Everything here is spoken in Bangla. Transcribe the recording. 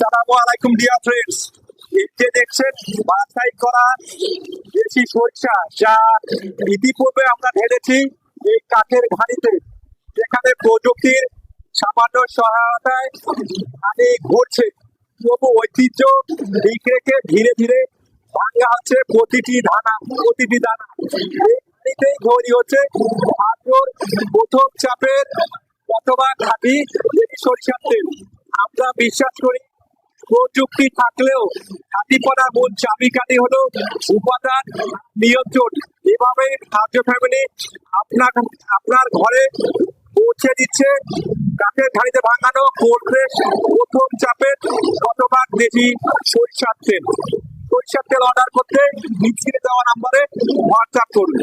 আসসালামু আলাইকুম ডিয়ার ফ্রেন্ডস যে দেখছেন, বাছাই করা দেশি সরিষা যা ইতিপূর্বে আমরা ঢেলেছি এই কাঠের ঘানিতে যেখানে প্রযুক্তির সামান্য সহায়তায় মানে ঘটছে তবু ঐতিহ্য দিক রেখে ধীরে ধীরে ভাঙা হচ্ছে প্রতিটি দানা প্রতিটি দানা। এই তৈরি হচ্ছে ভাদ্রর প্রথম চাপের অথবা খাঁটি সরিষার তেল। আমরা বিশ্বাস করি প্রযুক্তি থাকলেও খাঁটিপনার মূল চাবিকাঠি হলো উপাদান নিয়ন্ত্রণ। এভাবে কার্য ফ্যামিলি আপনার আপনার ঘরে পৌঁছে দিচ্ছে, কাঠের ঘাড়িতে ভাঙানো কোল্ড প্রথম চাপের শতভাগ দেশি সরিষার তেল। সরিষার তেল অর্ডার করতে নিচে দেওয়া নাম্বারে হোয়াটসঅ্যাপ করুন।